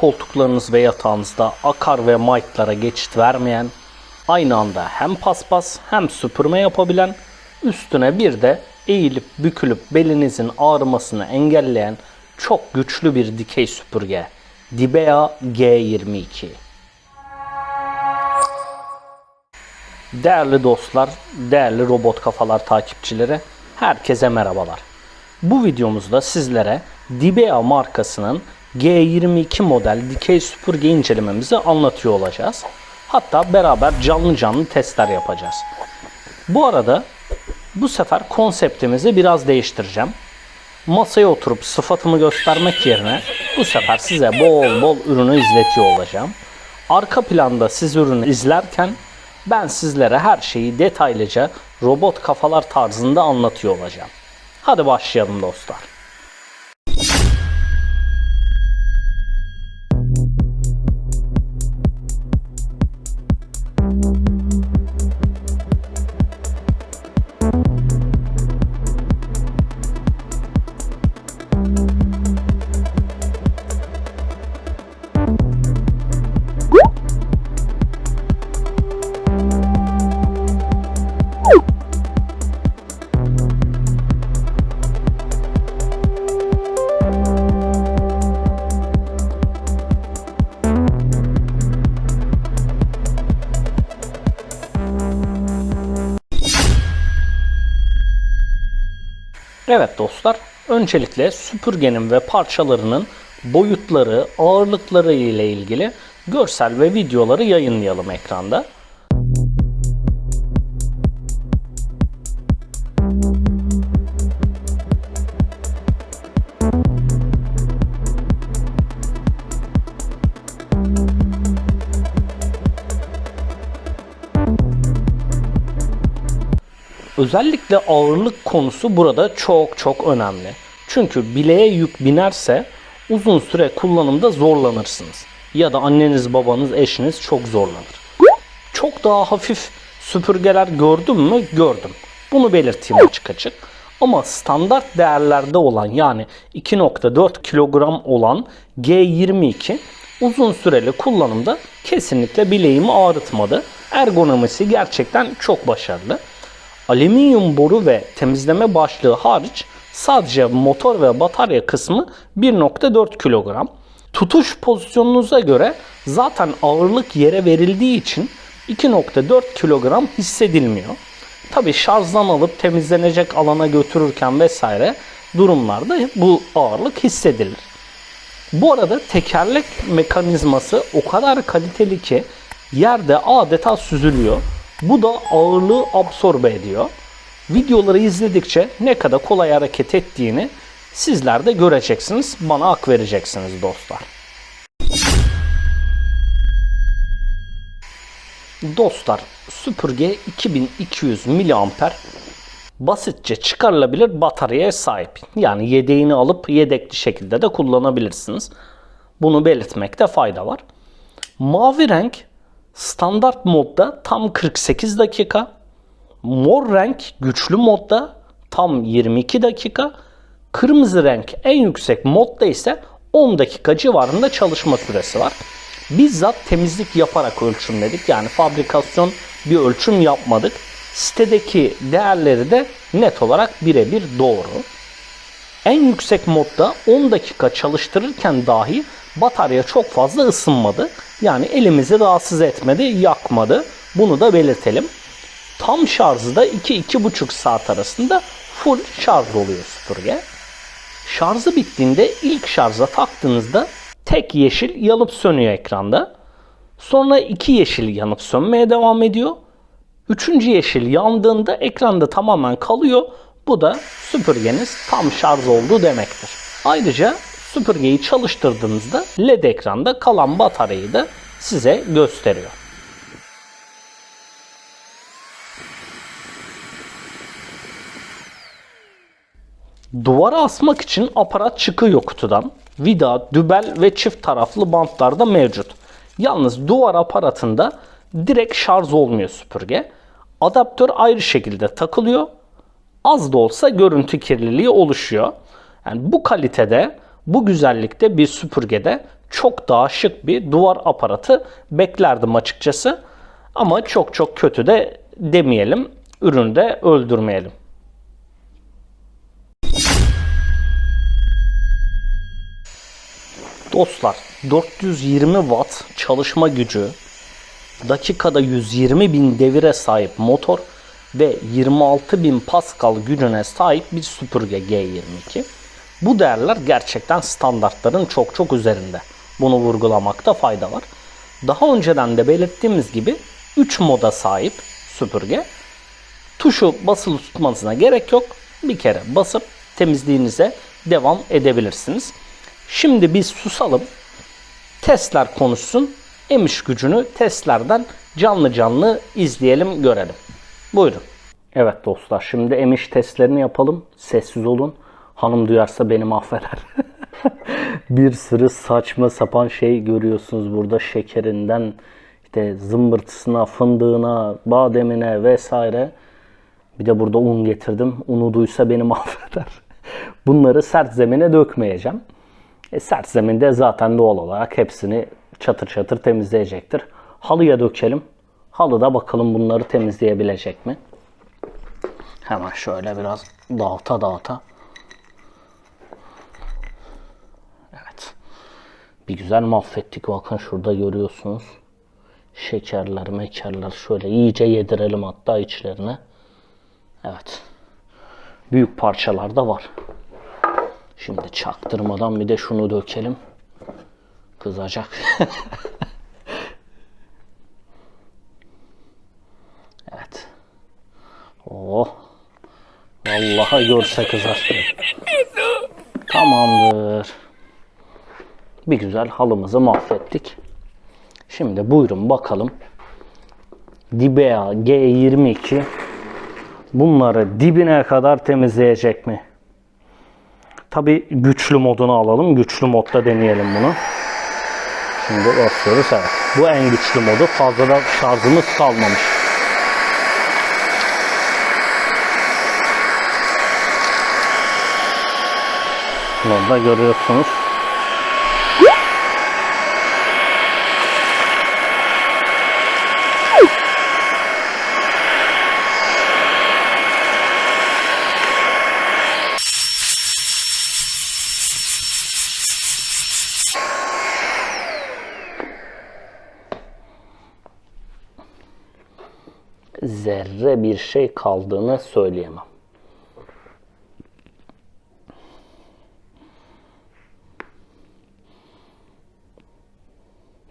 koltuklarınız ve yatağınızda akar ve maytlara geçit vermeyen, aynı anda hem paspas hem süpürme yapabilen, üstüne bir de eğilip bükülüp belinizin ağrımasını engelleyen çok güçlü bir dikey süpürge. Dibea G22. Değerli dostlar, değerli robot kafalar takipçileri, herkese merhabalar. Bu videomuzda sizlere Dibea markasının G22 model dikey süpürge incelememizi anlatıyor olacağız. Hatta beraber canlı canlı testler yapacağız. Bu arada bu sefer konseptimizi biraz değiştireceğim. Masaya oturup sıfatımı göstermek yerine bu sefer size bol bol ürünü izletiyor olacağım. Arka planda siz ürünü izlerken ben sizlere her şeyi detaylıca robot kafalar tarzında anlatıyor olacağım. Hadi başlayalım dostlar. Öncelikle süpürgenin ve parçalarının boyutları, ağırlıkları ile ilgili görsel ve videoları yayınlayalım ekranda. Özellikle ağırlık konusu burada çok çok önemli. Çünkü bileğe yük binerse uzun süre kullanımda zorlanırsınız. Ya da anneniz, babanız, eşiniz çok zorlanır. Çok daha hafif süpürgeler gördüm mü? Gördüm. Bunu belirteyim açık açık. Ama standart değerlerde olan yani 2.4 kilogram olan G22 uzun süreli kullanımda kesinlikle bileğimi ağrıtmadı. Ergonomisi gerçekten çok başarılı. Alüminyum boru ve temizleme başlığı hariç sadece motor ve batarya kısmı 1.4 kilogram. Tutuş pozisyonunuza göre zaten ağırlık yere verildiği için 2.4 kilogram hissedilmiyor. Tabi şarjdan alıp temizlenecek alana götürürken vesaire durumlarda bu ağırlık hissedilir. Bu arada tekerlek mekanizması o kadar kaliteli ki yerde adeta süzülüyor. Bu da ağırlığı absorbe ediyor. Videoları izledikçe ne kadar kolay hareket ettiğini sizler de göreceksiniz. Bana hak vereceksiniz dostlar. Dostlar süpürge 2200 mAh basitçe çıkarılabilir bataryaya sahip. Yani yedeğini alıp yedekli şekilde de kullanabilirsiniz. Bunu belirtmekte fayda var. Mavi renk standart modda tam 48 dakika. Mor renk güçlü modda tam 22 dakika. Kırmızı renk en yüksek modda ise 10 dakika civarında çalışma süresi var. Bizzat temizlik yaparak ölçümledik. Yani fabrikasyon bir ölçüm yapmadık. Sitedeki değerleri de net olarak birebir doğru. En yüksek modda 10 dakika çalıştırırken dahi batarya çok fazla ısınmadı. Yani elimizi rahatsız etmedi, yakmadı. Bunu da belirtelim. Tam şarjı da 2-2,5 saat arasında full şarj oluyor süpürge. Şarjı bittiğinde ilk şarja taktığınızda tek yeşil yanıp sönüyor ekranda. Sonra iki yeşil yanıp sönmeye devam ediyor. Üçüncü yeşil yandığında ekranda tamamen kalıyor. Bu da süpürgeniz tam şarj oldu demektir. Ayrıca süpürgeyi çalıştırdığınızda LED ekranda kalan bataryayı da size gösteriyor. Duvara asmak için aparat çıkıyor kutudan. Vida, dübel ve çift taraflı bantlar da mevcut. Yalnız duvar aparatında direkt şarj olmuyor süpürge. Adaptör ayrı şekilde takılıyor. Az da olsa görüntü kirliliği oluşuyor. Yani bu kalitede, bu güzellikte bir süpürgede çok daha şık bir duvar aparatı beklerdim açıkçası. Ama çok çok kötü de demeyelim. Ürünü de öldürmeyelim. Dostlar 420 watt çalışma gücü, dakikada 120 bin devire sahip motor ve 26 bin pascal gücüne sahip bir süpürge G22. Bu değerler gerçekten standartların çok çok üzerinde. Bunu vurgulamakta fayda var. Daha önceden de belirttiğimiz gibi 3 moda sahip süpürge. Tuşu basılı tutmanıza gerek yok. Bir kere basıp temizliğinize devam edebilirsiniz. Şimdi biz susalım. Testler konuşsun. Emiş gücünü testlerden canlı canlı izleyelim, görelim. Buyurun. Evet dostlar şimdi emiş testlerini yapalım. Sessiz olun. Hanım duyarsa beni mahveder. bir sürü saçma sapan şey görüyorsunuz burada. Şekerinden işte zımbırtısına, fındığına, bademine vesaire. Bir de burada un getirdim. Unu duysa beni mahveder. Bunları sert zemine dökmeyeceğim. E, sert zeminde zaten doğal olarak hepsini çatır çatır temizleyecektir. Halıya dökelim. Halıda bakalım bunları temizleyebilecek mi? Hemen şöyle biraz dağıta dağıta. Evet. Bir güzel mahvettik. Bakın şurada görüyorsunuz. Şekerler, mekerler şöyle iyice yedirelim hatta içlerine. Evet. Büyük parçalar da var. Şimdi çaktırmadan bir de şunu dökelim. Kızacak. evet. Oh. Vallahi görse kızar. Tamamdır. Bir güzel halımızı mahvettik. Şimdi buyurun bakalım. Dibea G22 bunları dibine kadar temizleyecek mi? Tabi güçlü modunu alalım. Güçlü modda deneyelim bunu. Şimdi basıyoruz. Evet. Bu en güçlü modu. Fazla da şarjımız kalmamış. Burada görüyorsunuz. Bir şey kaldığını söyleyemem.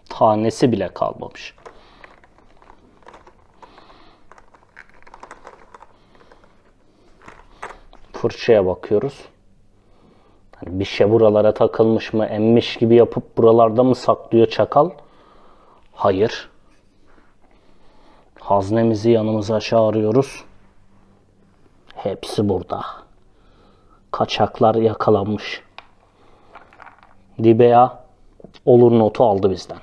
Tanesi bile kalmamış. Fırçaya bakıyoruz. Hani bir şey buralara takılmış mı, emmiş gibi yapıp buralarda mı saklıyor çakal? Hayır. Haznemizi yanımıza çağırıyoruz. Hepsi burada. Kaçaklar yakalanmış. Dibea olur notu aldı bizden.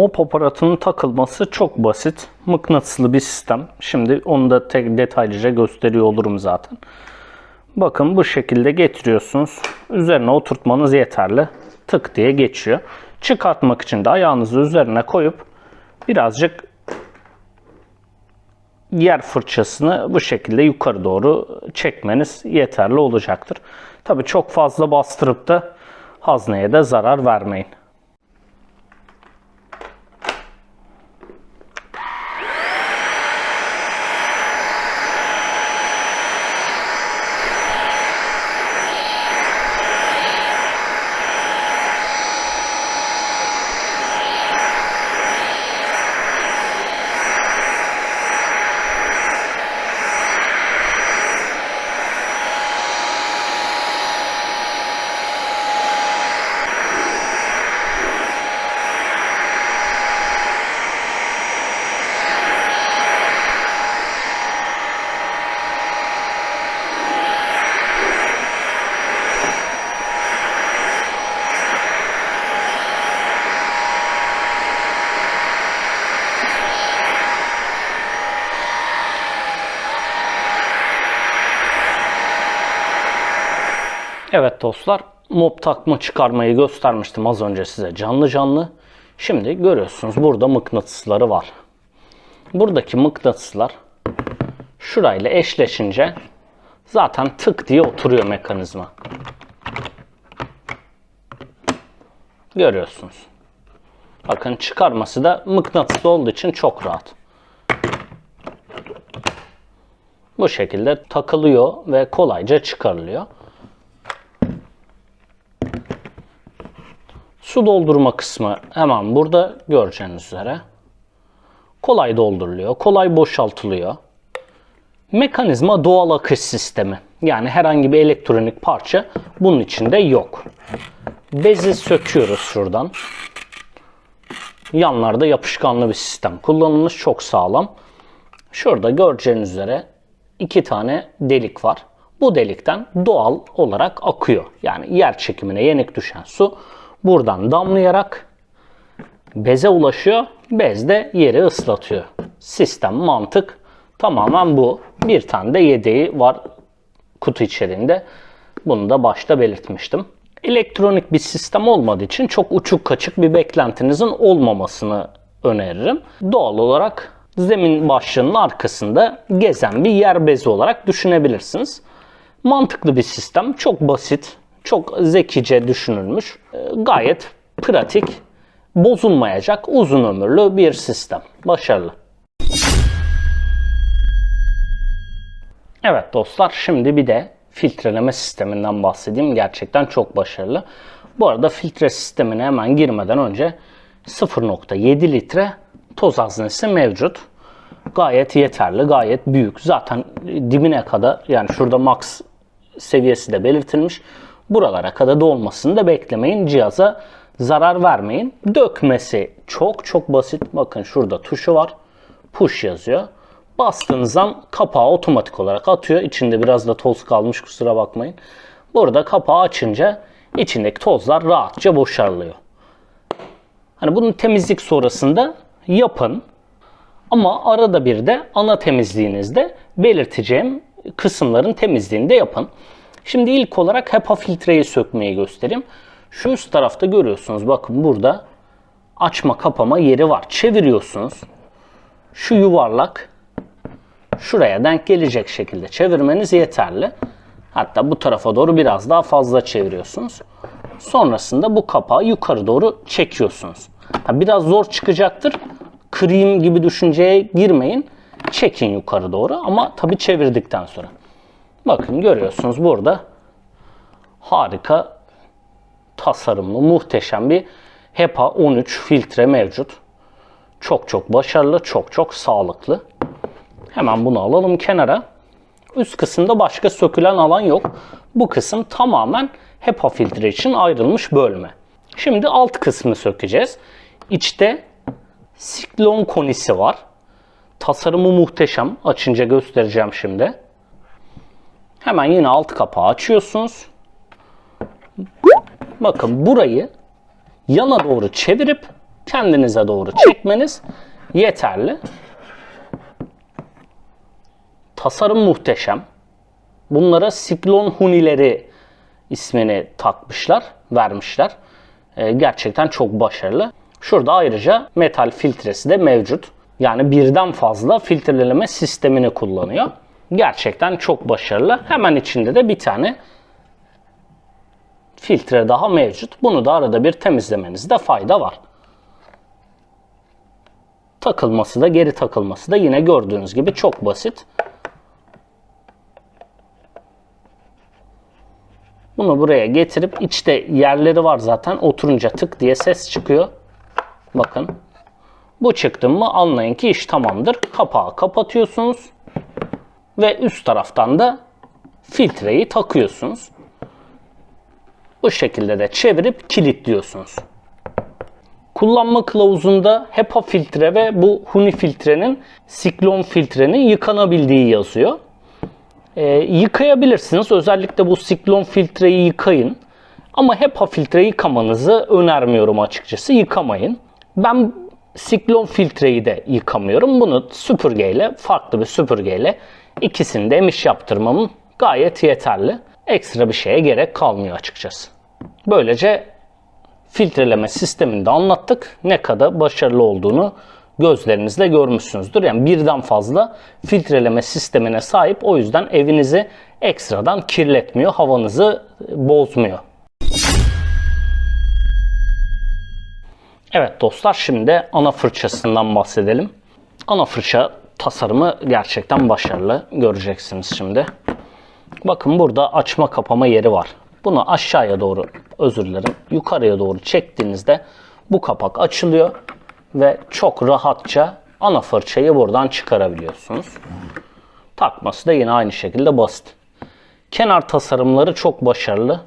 Mop aparatının takılması çok basit. Mıknatıslı bir sistem. Şimdi onu da tek detaylıca gösteriyor olurum zaten. Bakın bu şekilde getiriyorsunuz. Üzerine oturtmanız yeterli. Tık diye geçiyor. Çıkartmak için de ayağınızı üzerine koyup birazcık yer fırçasını bu şekilde yukarı doğru çekmeniz yeterli olacaktır. Tabi çok fazla bastırıp da hazneye de zarar vermeyin. Evet dostlar, mob takma çıkarmayı göstermiştim az önce size canlı canlı. Şimdi görüyorsunuz burada mıknatısları var. Buradaki mıknatıslar şurayla eşleşince zaten tık diye oturuyor mekanizma. Görüyorsunuz. Bakın çıkarması da mıknatıslı olduğu için çok rahat. Bu şekilde takılıyor ve kolayca çıkarılıyor. Su doldurma kısmı hemen burada göreceğiniz üzere. Kolay dolduruluyor, kolay boşaltılıyor. Mekanizma doğal akış sistemi. Yani herhangi bir elektronik parça bunun içinde yok. Bezi söküyoruz şuradan. Yanlarda yapışkanlı bir sistem kullanılmış. Çok sağlam. Şurada göreceğiniz üzere iki tane delik var. Bu delikten doğal olarak akıyor. Yani yer çekimine yenik düşen su buradan damlayarak beze ulaşıyor. Bez de yeri ıslatıyor. Sistem, mantık tamamen bu. Bir tane de yedeği var kutu içerisinde. Bunu da başta belirtmiştim. Elektronik bir sistem olmadığı için çok uçuk kaçık bir beklentinizin olmamasını öneririm. Doğal olarak zemin başlığının arkasında gezen bir yer bezi olarak düşünebilirsiniz. Mantıklı bir sistem. Çok basit, çok zekice düşünülmüş. Ee, Gayet pratik, bozulmayacak, uzun ömürlü bir sistem. Başarılı. Evet dostlar şimdi bir de filtreleme sisteminden bahsedeyim. Gerçekten çok başarılı. Bu arada filtre sistemine hemen girmeden önce 0.7 litre toz haznesi mevcut. Gayet yeterli, gayet büyük. Zaten dibine kadar yani şurada max seviyesi de belirtilmiş. Buralara kadar dolmasını da beklemeyin. Cihaza zarar vermeyin. Dökmesi çok çok basit. Bakın şurada tuşu var. Push yazıyor. Bastığınız an kapağı otomatik olarak atıyor. İçinde biraz da toz kalmış kusura bakmayın. Burada kapağı açınca içindeki tozlar rahatça boşalıyor. Hani bunun temizlik sonrasında yapın. Ama arada bir de ana temizliğinizde belirteceğim kısımların temizliğini de yapın. Şimdi ilk olarak HEPA filtreyi sökmeyi göstereyim. Şu üst tarafta görüyorsunuz bakın burada açma kapama yeri var. Çeviriyorsunuz. Şu yuvarlak şuraya denk gelecek şekilde çevirmeniz yeterli. Hatta bu tarafa doğru biraz daha fazla çeviriyorsunuz. Sonrasında bu kapağı yukarı doğru çekiyorsunuz. Biraz zor çıkacaktır. Kırayım gibi düşünceye girmeyin. Çekin yukarı doğru ama tabi çevirdikten sonra. Bakın görüyorsunuz burada harika tasarımlı muhteşem bir HEPA 13 filtre mevcut. Çok çok başarılı, çok çok sağlıklı. Hemen bunu alalım kenara. Üst kısımda başka sökülen alan yok. Bu kısım tamamen HEPA filtre için ayrılmış bölme. Şimdi alt kısmı sökeceğiz. İçte siklon konisi var. Tasarımı muhteşem. Açınca göstereceğim şimdi. Hemen yine alt kapağı açıyorsunuz. Bakın burayı yana doğru çevirip kendinize doğru çekmeniz yeterli. Tasarım muhteşem. Bunlara siklon hunileri ismini takmışlar, vermişler. Ee, gerçekten çok başarılı. Şurada ayrıca metal filtresi de mevcut. Yani birden fazla filtreleme sistemini kullanıyor. Gerçekten çok başarılı. Hemen içinde de bir tane filtre daha mevcut. Bunu da arada bir temizlemenizde fayda var. Takılması da geri takılması da yine gördüğünüz gibi çok basit. Bunu buraya getirip içte yerleri var zaten oturunca tık diye ses çıkıyor. Bakın. Bu çıktı mı anlayın ki iş tamamdır. Kapağı kapatıyorsunuz. Ve üst taraftan da filtreyi takıyorsunuz. Bu şekilde de çevirip kilitliyorsunuz. Kullanma kılavuzunda HEPA filtre ve bu Huni filtrenin siklon filtrenin yıkanabildiği yazıyor. Ee, yıkayabilirsiniz. Özellikle bu siklon filtreyi yıkayın. Ama HEPA filtreyi yıkamanızı önermiyorum açıkçası. Yıkamayın. Ben siklon filtreyi de yıkamıyorum. Bunu süpürgeyle, farklı bir süpürgeyle ikisini de emiş yaptırmamın gayet yeterli. ekstra bir şeye gerek kalmıyor açıkçası. Böylece filtreleme sistemini de anlattık. Ne kadar başarılı olduğunu gözlerinizle görmüşsünüzdür. Yani birden fazla filtreleme sistemine sahip. O yüzden evinizi ekstradan kirletmiyor, havanızı bozmuyor. Evet dostlar şimdi ana fırçasından bahsedelim. Ana fırça tasarımı gerçekten başarılı. Göreceksiniz şimdi. Bakın burada açma kapama yeri var. Bunu aşağıya doğru özür dilerim yukarıya doğru çektiğinizde bu kapak açılıyor ve çok rahatça ana fırçayı buradan çıkarabiliyorsunuz. Takması da yine aynı şekilde basit. Kenar tasarımları çok başarılı.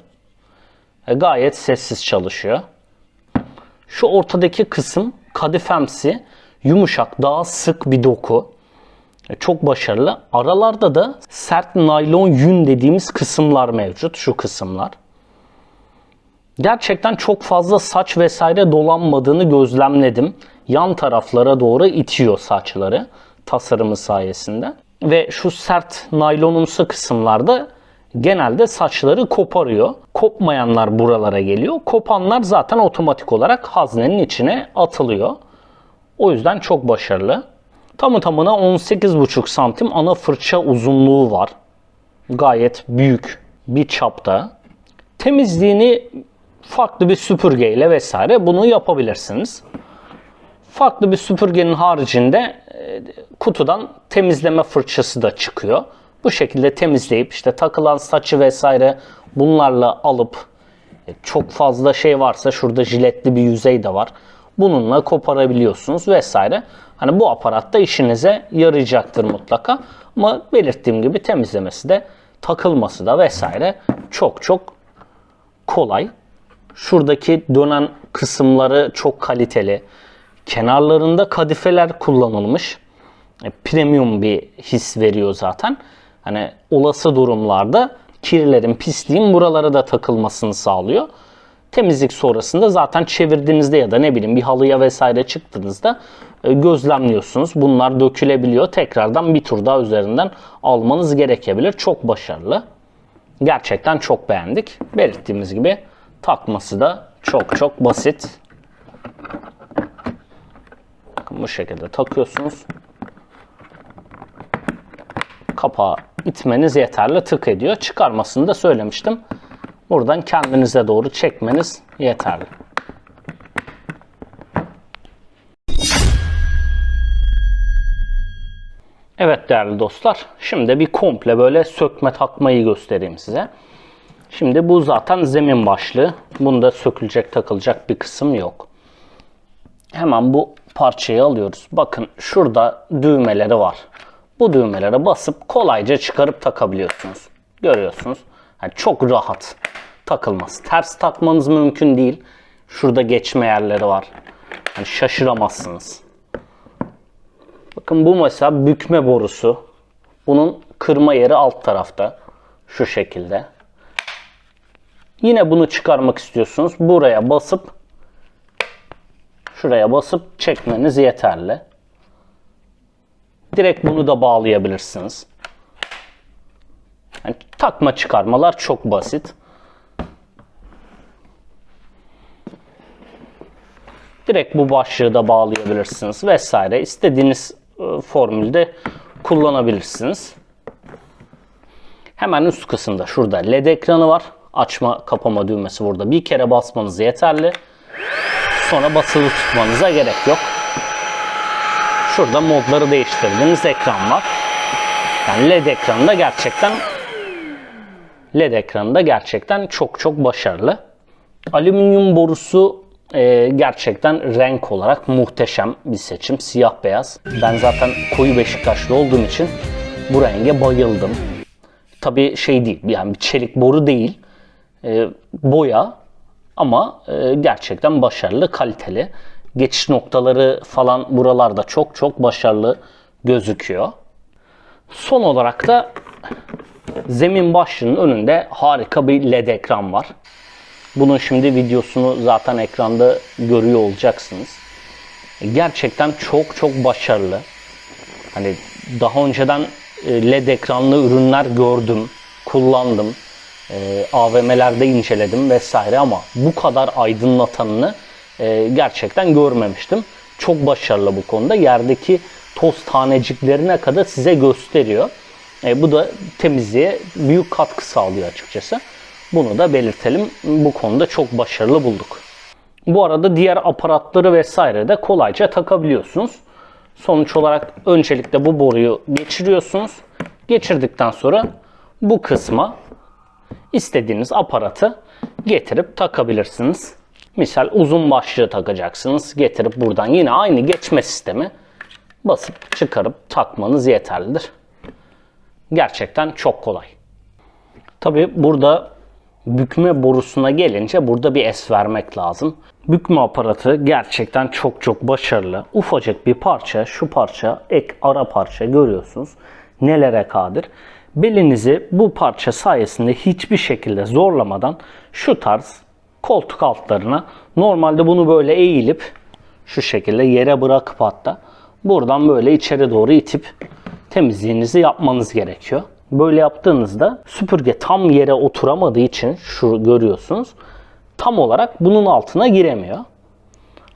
E, gayet sessiz çalışıyor. Şu ortadaki kısım kadifemsi, yumuşak, daha sık bir doku. E, Çok başarılı. Aralarda da sert naylon yün dediğimiz kısımlar mevcut. Şu kısımlar. Gerçekten çok fazla saç vesaire dolanmadığını gözlemledim. Yan taraflara doğru itiyor saçları tasarımı sayesinde. Ve şu sert naylonumsu kısımlarda genelde saçları koparıyor. Kopmayanlar buralara geliyor. Kopanlar zaten otomatik olarak haznenin içine atılıyor. O yüzden çok başarılı. Tamı tamına 18,5 santim ana fırça uzunluğu var. Gayet büyük bir çapta. Temizliğini farklı bir süpürgeyle vesaire bunu yapabilirsiniz. Farklı bir süpürgenin haricinde e, kutudan temizleme fırçası da çıkıyor. Bu şekilde temizleyip işte takılan saçı vesaire bunlarla alıp e, çok fazla şey varsa şurada jiletli bir yüzey de var. Bununla koparabiliyorsunuz vesaire. Hani bu aparat da işinize yarayacaktır mutlaka. Ama belirttiğim gibi temizlemesi de takılması da vesaire çok çok kolay. Şuradaki dönen kısımları çok kaliteli. Kenarlarında kadifeler kullanılmış. E, Premium bir his veriyor zaten. Hani olası durumlarda kirlerin, pisliğin buralara da takılmasını sağlıyor. Temizlik sonrasında zaten çevirdiğinizde ya da ne bileyim bir halıya vesaire çıktığınızda e, gözlemliyorsunuz. Bunlar dökülebiliyor. Tekrardan bir tur daha üzerinden almanız gerekebilir. Çok başarılı. Gerçekten çok beğendik. Belirttiğimiz gibi takması da çok çok basit. Bu şekilde takıyorsunuz. Kapağı itmeniz yeterli tık ediyor. Çıkarmasını da söylemiştim. Buradan kendinize doğru çekmeniz yeterli. Evet değerli dostlar. Şimdi bir komple böyle sökme takmayı göstereyim size. Şimdi bu zaten zemin başlığı. Bunda sökülecek takılacak bir kısım yok. Hemen bu parçayı alıyoruz. Bakın şurada düğmeleri var. Bu düğmelere basıp kolayca çıkarıp takabiliyorsunuz. Görüyorsunuz. Yani çok rahat takılması. Ters takmanız mümkün değil. Şurada geçme yerleri var. Yani şaşıramazsınız. Bakın bu mesela bükme borusu. Bunun kırma yeri alt tarafta. Şu şekilde. Yine bunu çıkarmak istiyorsunuz. Buraya basıp şuraya basıp çekmeniz yeterli. Direkt bunu da bağlayabilirsiniz. Yani takma çıkarmalar çok basit. Direkt bu başlığı da bağlayabilirsiniz vesaire. İstediğiniz e, formülde kullanabilirsiniz. Hemen üst kısımda şurada led ekranı var. Açma kapama düğmesi burada. Bir kere basmanız yeterli. Sonra basılı tutmanıza gerek yok. Şurada modları değiştirdiğiniz ekran var. Yani led ekranında gerçekten led ekranında gerçekten çok çok başarılı. Alüminyum borusu e, gerçekten renk olarak muhteşem bir seçim. Siyah beyaz. Ben zaten koyu Beşiktaşlı olduğum için bu renge bayıldım. Tabii şey değil yani çelik boru değil. E, boya ama e, gerçekten başarılı, kaliteli. Geçiş noktaları falan buralarda çok çok başarılı gözüküyor. Son olarak da zemin başlığının önünde harika bir led ekran var. Bunun şimdi videosunu zaten ekranda görüyor olacaksınız. Gerçekten çok çok başarılı. Hani daha önceden e, led ekranlı ürünler gördüm, kullandım. e, AVM'lerde inceledim vesaire ama bu kadar aydınlatanını e, gerçekten görmemiştim. Çok başarılı bu konuda. Yerdeki toz taneciklerine kadar size gösteriyor. E, bu da temizliğe büyük katkı sağlıyor açıkçası. Bunu da belirtelim. Bu konuda çok başarılı bulduk. Bu arada diğer aparatları vesaire de kolayca takabiliyorsunuz. Sonuç olarak öncelikle bu boruyu geçiriyorsunuz. Geçirdikten sonra bu kısma istediğiniz aparatı getirip takabilirsiniz. Misal uzun başlığı takacaksınız. Getirip buradan yine aynı geçme sistemi basıp çıkarıp takmanız yeterlidir. Gerçekten çok kolay. Tabi burada bükme borusuna gelince burada bir es vermek lazım. Bükme aparatı gerçekten çok çok başarılı. Ufacık bir parça, şu parça ek ara parça görüyorsunuz. Nelere kadir. Belinizi bu parça sayesinde hiçbir şekilde zorlamadan şu tarz koltuk altlarına normalde bunu böyle eğilip şu şekilde yere bırakıp hatta buradan böyle içeri doğru itip temizliğinizi yapmanız gerekiyor. Böyle yaptığınızda süpürge tam yere oturamadığı için şu görüyorsunuz tam olarak bunun altına giremiyor.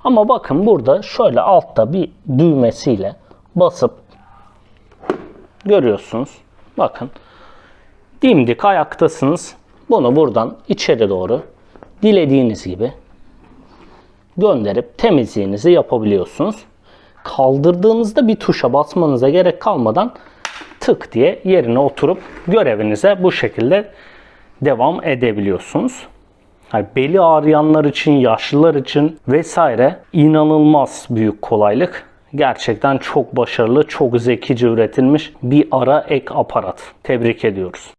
Ama bakın burada şöyle altta bir düğmesiyle basıp görüyorsunuz. Bakın dimdik ayaktasınız. Bunu buradan içeri doğru dilediğiniz gibi gönderip temizliğinizi yapabiliyorsunuz. Kaldırdığınızda bir tuşa basmanıza gerek kalmadan tık diye yerine oturup görevinize bu şekilde devam edebiliyorsunuz. Yani beli ağrıyanlar için, yaşlılar için vesaire inanılmaz büyük kolaylık. Gerçekten çok başarılı, çok zekice üretilmiş bir ara ek aparat. Tebrik ediyoruz.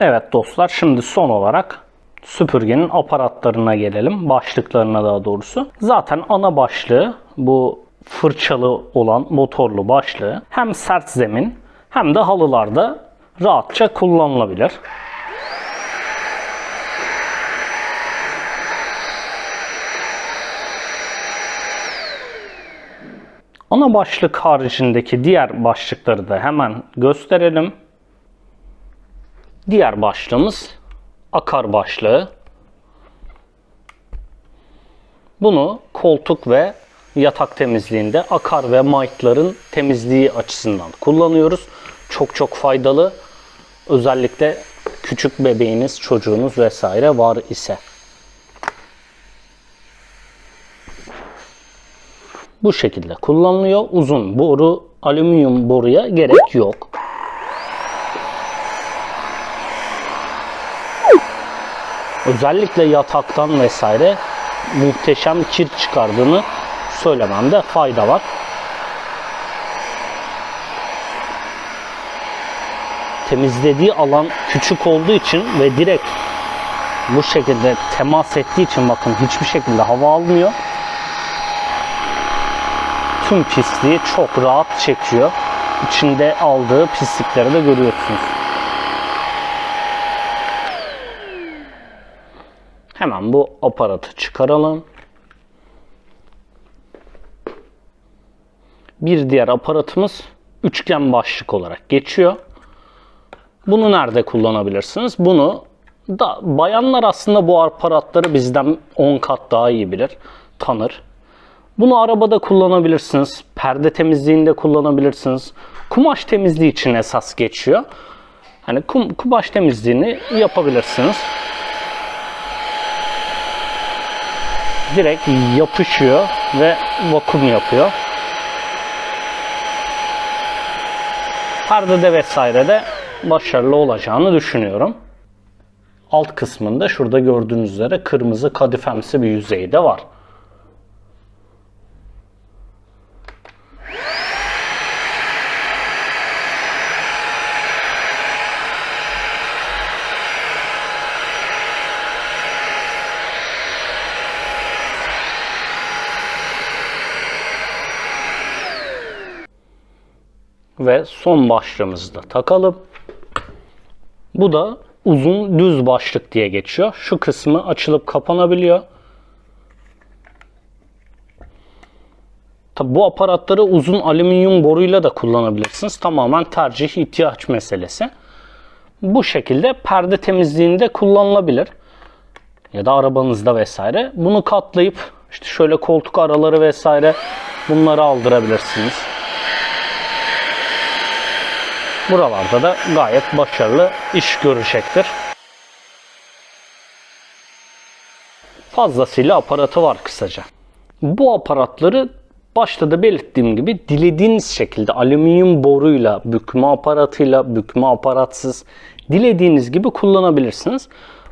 Evet dostlar şimdi son olarak süpürgenin aparatlarına gelelim. Başlıklarına daha doğrusu. Zaten ana başlığı bu fırçalı olan motorlu başlığı hem sert zemin hem de halılarda rahatça kullanılabilir. Ana başlık haricindeki diğer başlıkları da hemen gösterelim. Diğer başlığımız akar başlığı. Bunu koltuk ve yatak temizliğinde akar ve might'ların temizliği açısından kullanıyoruz. Çok çok faydalı. Özellikle küçük bebeğiniz, çocuğunuz vesaire var ise. Bu şekilde kullanılıyor. Uzun boru, alüminyum boruya gerek yok. Özellikle yataktan vesaire muhteşem kir çıkardığını söylememde fayda var. Temizlediği alan küçük olduğu için ve direkt bu şekilde temas ettiği için bakın hiçbir şekilde hava almıyor. Tüm pisliği çok rahat çekiyor. İçinde aldığı pislikleri de görüyorsunuz. Hemen bu aparatı çıkaralım. Bir diğer aparatımız üçgen başlık olarak geçiyor. Bunu nerede kullanabilirsiniz? Bunu da bayanlar aslında bu aparatları bizden 10 kat daha iyi bilir, tanır. Bunu arabada kullanabilirsiniz. Perde temizliğinde kullanabilirsiniz. Kumaş temizliği için esas geçiyor. Hani kum, kumaş temizliğini yapabilirsiniz. Direkt yapışıyor ve vakum yapıyor. Perdede vesaire de başarılı olacağını düşünüyorum. Alt kısmında şurada gördüğünüz üzere kırmızı kadifemsi bir yüzeyi de var. Ve son başlığımızı da takalım. Bu da uzun düz başlık diye geçiyor. Şu kısmı açılıp kapanabiliyor. Tabi bu aparatları uzun alüminyum boruyla da kullanabilirsiniz. Tamamen tercih ihtiyaç meselesi. Bu şekilde perde temizliğinde kullanılabilir. Ya da arabanızda vesaire. Bunu katlayıp işte şöyle koltuk araları vesaire bunları aldırabilirsiniz. Buralarda da gayet başarılı iş görecektir. Fazlasıyla aparatı var kısaca. Bu aparatları başta da belirttiğim gibi dilediğiniz şekilde alüminyum boruyla, bükme aparatıyla, bükme aparatsız dilediğiniz gibi kullanabilirsiniz.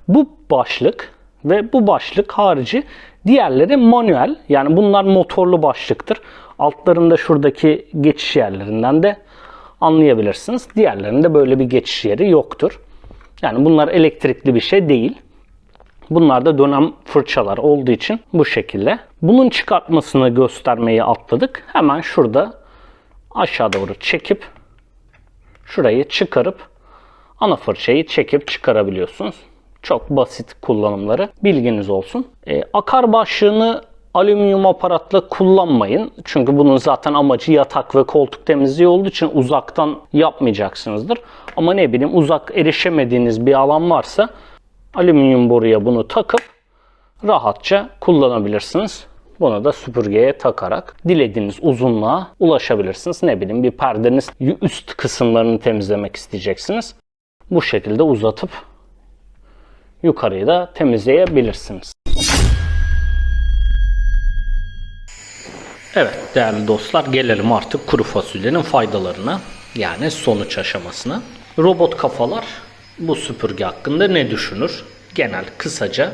Bu başlık ve bu başlık harici diğerleri manuel yani bunlar motorlu başlıktır. Altlarında şuradaki geçiş yerlerinden de anlayabilirsiniz. Diğerlerinde böyle bir geçiş yeri yoktur. Yani bunlar elektrikli bir şey değil. Bunlar da dönem fırçalar olduğu için bu şekilde. Bunun çıkartmasını göstermeyi atladık. Hemen şurada aşağı doğru çekip şurayı çıkarıp ana fırçayı çekip çıkarabiliyorsunuz. Çok basit kullanımları. Bilginiz olsun. E, akar başlığını alüminyum aparatla kullanmayın. Çünkü bunun zaten amacı yatak ve koltuk temizliği olduğu için uzaktan yapmayacaksınızdır. Ama ne bileyim uzak erişemediğiniz bir alan varsa alüminyum boruya bunu takıp rahatça kullanabilirsiniz. Bunu da süpürgeye takarak dilediğiniz uzunluğa ulaşabilirsiniz. Ne bileyim bir perdeniz üst kısımlarını temizlemek isteyeceksiniz. Bu şekilde uzatıp yukarıyı da temizleyebilirsiniz. Evet değerli dostlar gelelim artık kuru fasulyenin faydalarına yani sonuç aşamasına. Robot kafalar bu süpürge hakkında ne düşünür? Genel kısaca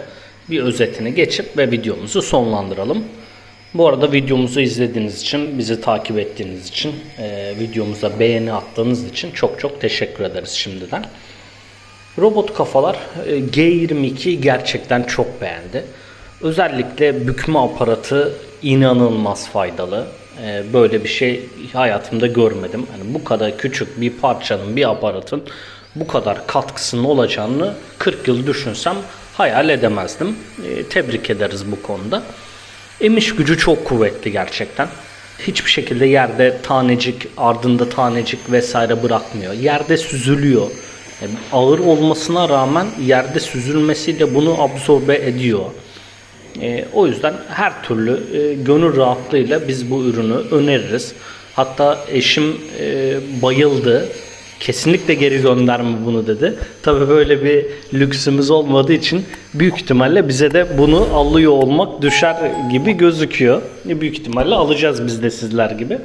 bir özetini geçip ve videomuzu sonlandıralım. Bu arada videomuzu izlediğiniz için, bizi takip ettiğiniz için, e, videomuza beğeni attığınız için çok çok teşekkür ederiz şimdiden. Robot kafalar e, G22 gerçekten çok beğendi. Özellikle bükme aparatı inanılmaz faydalı. E, Böyle bir şey hayatımda görmedim. Yani bu kadar küçük bir parçanın, bir aparatın bu kadar katkısının olacağını 40 yıl düşünsem hayal edemezdim. E, Tebrik ederiz bu konuda. Emiş gücü çok kuvvetli gerçekten. Hiçbir şekilde yerde tanecik, ardında tanecik vesaire bırakmıyor. Yerde süzülüyor. Ağır olmasına rağmen yerde süzülmesiyle bunu absorbe ediyor. E, o yüzden her türlü e, gönül rahatlığıyla biz bu ürünü öneririz. Hatta eşim e, bayıldı. Kesinlikle geri gönderme bunu dedi. Tabi böyle bir lüksümüz olmadığı için büyük ihtimalle bize de bunu alıyor olmak düşer gibi gözüküyor. E, Büyük ihtimalle alacağız biz de sizler gibi.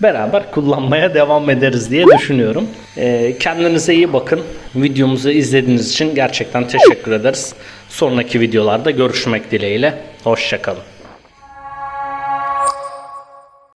Beraber kullanmaya devam ederiz diye düşünüyorum. E, kendinize iyi bakın. Videomuzu izlediğiniz için gerçekten teşekkür ederiz. Sonraki videolarda görüşmek dileğiyle. Hoşçakalın.